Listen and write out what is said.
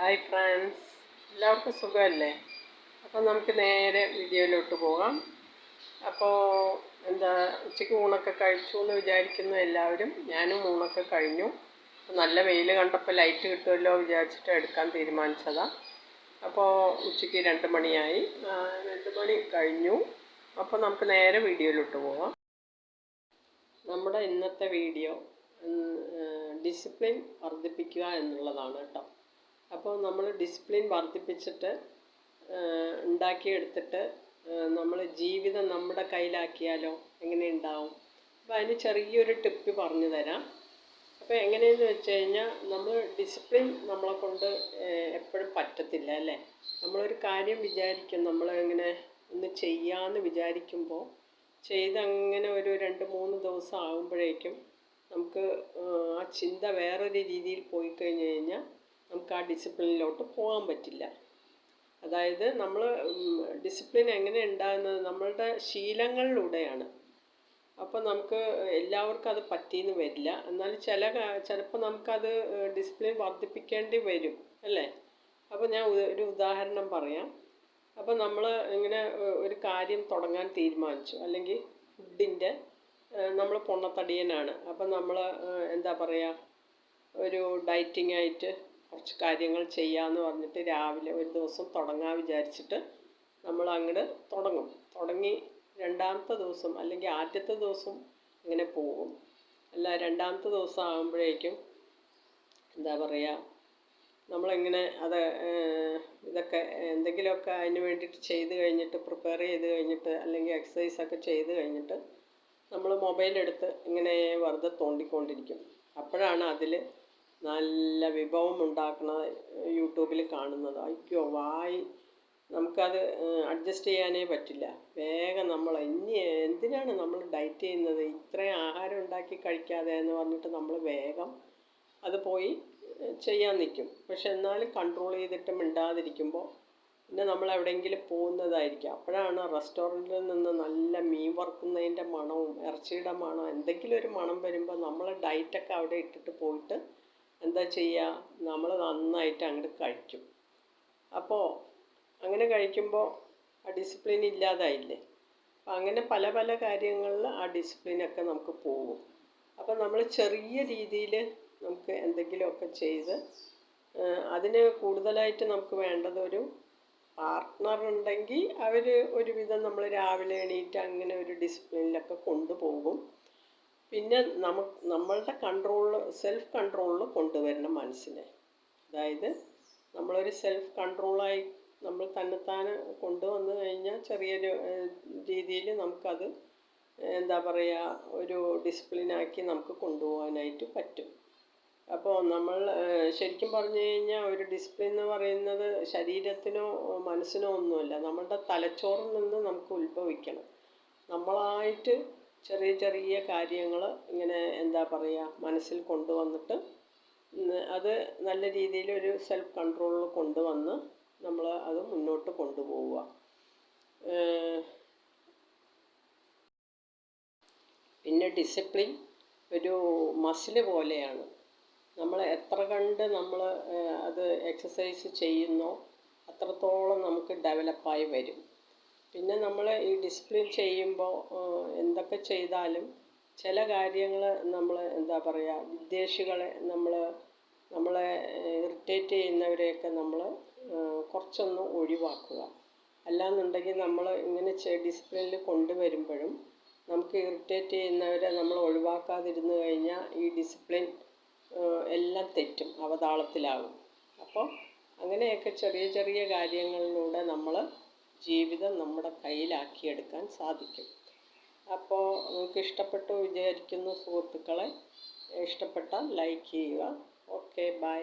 Hi friends എല്ലാവർക്കും സുഖമല്ലേ? അപ്പോൾ നമുക്ക് നേരെ വീഡിയോയിലോട്ട് പോകാം. അപ്പോൾ എന്താ ഉച്ചയ്ക്ക് ഊണൊക്കെ കഴിച്ചു എന്ന് വിചാരിക്കുന്നു എല്ലാവരും. ഞാനും ഊണൊക്കെ കഴിഞ്ഞു. നല്ല വെയിൽ കണ്ടപ്പോൾ ലൈറ്റ് കിട്ടുമല്ലോ വിചാരിച്ചിട്ട് എടുക്കാൻ തീരുമാനിച്ചതാണ് അപ്പോൾ ഉച്ചയ്ക്ക് രണ്ട് മണിയായി. രണ്ട് മണി കഴിഞ്ഞു. അപ്പോൾ നമുക്ക് നേരെ വീഡിയോയിലോട്ട് പോകാം. നമ്മുടെ ഇന്നത്തെ വീഡിയോ ഡിസിപ്ലിൻ വർദ്ധിപ്പിക്കുക എന്നുള്ളതാണ് കേട്ടോ. അപ്പോൾ നമ്മൾ ഡിസിപ്ലിൻ വർദ്ധിപ്പിച്ചിട്ട് ഉണ്ടാക്കിയെടുത്തിട്ട് നമ്മൾ ജീവിതം നമ്മുടെ കയ്യിലാക്കിയാലോ എങ്ങനെ ഉണ്ടാവും? അപ്പോൾ അതിന് ചെറിയൊരു ടിപ്പ് പറഞ്ഞു തരാം. അപ്പോൾ എങ്ങനെയെന്ന് വെച്ച് കഴിഞ്ഞാൽ നമ്മൾ ഡിസിപ്ലിൻ നമ്മളെ കൊണ്ട് എപ്പോഴും പറ്റത്തില്ല അല്ലേ? നമ്മളൊരു കാര്യം വിചാരിക്കും നമ്മൾ ഇങ്ങനെ ഒന്ന് ചെയ്യാമെന്ന് വിചാരിക്കുമ്പോൾ ചെയ്തങ്ങനെ ഒരു രണ്ട് മൂന്ന് ദിവസം ആകുമ്പോഴേക്കും നമുക്ക് ആ ചിന്ത വേറൊരു രീതിയിൽ പോയി കഴിഞ്ഞ് കഴിഞ്ഞാൽ നമുക്ക് ആ ഡിസിപ്ലിനിലോട്ട് പോകാൻ പറ്റില്ല. അതായത് നമ്മൾ ഡിസിപ്ലിൻ എങ്ങനെ ഉണ്ടാകുന്നത് നമ്മളുടെ ശീലങ്ങളിലൂടെയാണ്. അപ്പോൾ നമുക്ക് എല്ലാവർക്കും അത് പറ്റിയെന്ന് വരില്ല. എന്നാൽ ചില ചിലപ്പോൾ നമുക്കത് ഡിസിപ്ലിൻ വർദ്ധിപ്പിക്കേണ്ടി വരും അല്ലേ? അപ്പോൾ ഞാൻ ഒരു ഉദാഹരണം പറയാം. അപ്പോൾ നമ്മൾ ഇങ്ങനെ ഒരു കാര്യം തുടങ്ങാൻ തീരുമാനിച്ചു. അല്ലെങ്കിൽ ഫുഡിന്റെ നമ്മൾ പൊണ്ണത്തടിയനാണ്. അപ്പം നമ്മൾ എന്താ പറയുക ഒരു ഡയറ്റിംഗ് ആയിട്ട് കുറച്ച് കാര്യങ്ങൾ ചെയ്യാമെന്ന് പറഞ്ഞിട്ട് രാവിലെ ഒരു ദിവസം തുടങ്ങാൻ വിചാരിച്ചിട്ട് നമ്മൾ അങ്ങോട്ട് തുടങ്ങും. തുടങ്ങി രണ്ടാമത്തെ ദിവസം അല്ലെങ്കിൽ ആദ്യത്തെ ദിവസം ഇങ്ങനെ പോകും. അല്ല രണ്ടാമത്തെ ദിവസം ആകുമ്പോഴേക്കും എന്താ പറയുക നമ്മളിങ്ങനെ അത് ഇതൊക്കെ എന്തെങ്കിലുമൊക്കെ അതിന് വേണ്ടിയിട്ട് ചെയ്ത് കഴിഞ്ഞിട്ട് പ്രിപ്പയർ ചെയ്ത് കഴിഞ്ഞിട്ട് അല്ലെങ്കിൽ എക്സസൈസ് ഒക്കെ ചെയ്ത് കഴിഞ്ഞിട്ട് നമ്മൾ മൊബൈലെടുത്ത് ഇങ്ങനെ വെറുതെ തോണ്ടിക്കൊണ്ടിരിക്കും. അപ്പോഴാണ് അതിൽ നല്ല വിഭവം ഉണ്ടാക്കുന്ന യൂട്യൂബിൽ കാണുന്നത്. അയ്യോ വായി. നമുക്കത് അഡ്ജസ്റ്റ് ചെയ്യാനേ പറ്റില്ല. വേഗം നമ്മൾ ഇനി എന്തിനാണ് നമ്മൾ ഡയറ്റ് ചെയ്യുന്നത്? ഇത്രയും ആഹാരം ഉണ്ടാക്കി കഴിക്കാതെ എന്ന് പറഞ്ഞിട്ട് നമ്മൾ വേഗം അത് പോയി ചെയ്യാൻ നിൽക്കും പക്ഷെ എന്നാലും കൺട്രോൾ ചെയ്തിട്ട് മിണ്ടാതിരിക്കുമ്പോൾ പിന്നെ നമ്മൾ എവിടെയെങ്കിലും പോകുന്നതായിരിക്കും. അപ്പോഴാണ് റെസ്റ്റോറന്റിൽ നിന്ന് നല്ല മീൻ വറുക്കുന്നതിന്റെ മണവും ഇറച്ചിയുടെ മണം എന്തെങ്കിലും ഒരു മണം വരുമ്പോൾ നമ്മൾ ഡയറ്റൊക്കെ അവിടെ ഇട്ടിട്ട് പോയിട്ട് എന്താ ചെയ്യുക നമ്മൾ നന്നായിട്ട് അങ്ങോട്ട് കഴിക്കും അപ്പോൾ അങ്ങനെ കഴിക്കുമ്പോൾ ആ ഡിസിപ്ലിൻ ഇല്ലാതായില്ലേ? അപ്പം അങ്ങനെ പല പല കാര്യങ്ങളിൽ ആ ഡിസിപ്ലിനൊക്കെ നമുക്ക് പോകും. അപ്പം നമ്മൾ ചെറിയ രീതിയിൽ നമുക്ക് എന്തെങ്കിലുമൊക്കെ ചെയ്ത് അതിന് കൂടുതലായിട്ട് നമുക്ക് വേണ്ടതൊരു പാർട്ട്ണർ ഉണ്ടെങ്കിൽ അവർ ഒരുവിധം നമ്മൾ രാവിലെ എണീറ്റ് അങ്ങനെ ഒരു ഡിസിപ്ലിനിലൊക്കെ കൊണ്ടുപോകും. പിന്നെ നമുക്ക് നമ്മളുടെ കൺട്രോളിൽ സെൽഫ് കൺട്രോളിൽ കൊണ്ടുവരണം മനസ്സിനെ. അതായത് നമ്മളൊരു സെൽഫ് കൺട്രോളായി നമ്മൾ തന്നെത്താനെ കൊണ്ടുവന്നു കഴിഞ്ഞാൽ ചെറിയൊരു രീതിയിൽ നമുക്കത് എന്താ പറയുക ഒരു ഡിസിപ്ലിനാക്കി നമുക്ക് കൊണ്ടുപോകാനായിട്ട് പറ്റും. അപ്പോൾ നമ്മൾ ശരിക്കും പറഞ്ഞു കഴിഞ്ഞാൽ ഒരു ഡിസിപ്ലിൻ എന്ന് പറയുന്നത് ശരീരത്തിനോ മനസ്സിനോ ഒന്നുമല്ല. നമ്മളുടെ തലച്ചോറിൽ നിന്ന് നമുക്ക് ഉത്ഭവിക്കണം. നമ്മളായിട്ട് ചെറിയ ചെറിയ കാര്യങ്ങൾ ഇങ്ങനെ എന്താ പറയുക മനസ്സിൽ കൊണ്ടുവന്നിട്ട് അത് നല്ല രീതിയിൽ ഒരു സെൽഫ് കൺട്രോളിൽ കൊണ്ടുവന്ന് നമ്മൾ അത് മുന്നോട്ട് കൊണ്ടുപോവുക. പിന്നെ ഡിസിപ്ലിൻ ഒരു മസിൽ പോലെയാണ്. നമ്മൾ എത്ര കണ്ട് നമ്മൾ അത് എക്സസൈസ് ചെയ്യുന്നോ അത്രത്തോളം നമുക്ക് ഡെവലപ്പായി വരും. പിന്നെ നമ്മൾ ഈ ഡിസിപ്ലിൻ ചെയ്യുമ്പോൾ എന്തൊക്കെ ചെയ്താലും ചില കാര്യങ്ങൾ നമ്മൾ എന്താ പറയുക വിദ്വേഷികളെ നമ്മൾ നമ്മളെ ഇറിറ്റേറ്റ് ചെയ്യുന്നവരെയൊക്കെ നമ്മൾ കുറച്ചൊന്ന് ഒഴിവാക്കുക. അല്ലാന്നുണ്ടെങ്കിൽ നമ്മൾ ഇങ്ങനെ ഡിസിപ്ലിനിൽ കൊണ്ടുവരുമ്പോഴും നമുക്ക് ഇറിറ്റേറ്റ് ചെയ്യുന്നവരെ നമ്മൾ ഒഴിവാക്കാതിരുന്നു കഴിഞ്ഞാൽ ഈ ഡിസിപ്ലിൻ എല്ലാം തെറ്റും അവതാളത്തിലാകും അപ്പോൾ അങ്ങനെയൊക്കെ ചെറിയ ചെറിയ കാര്യങ്ങളിലൂടെ നമ്മൾ ജീവിതം നമ്മുടെ കയ്യിലാക്കിയെടുക്കാൻ സാധിക്കും. അപ്പോൾ നിങ്ങൾക്ക് ഇഷ്ടപ്പെട്ടു വിചാരിക്കുന്നു സുഹൃത്തുക്കളെ. ഇഷ്ടപ്പെട്ടാൽ ലൈക്ക് ചെയ്യുക. Okay bye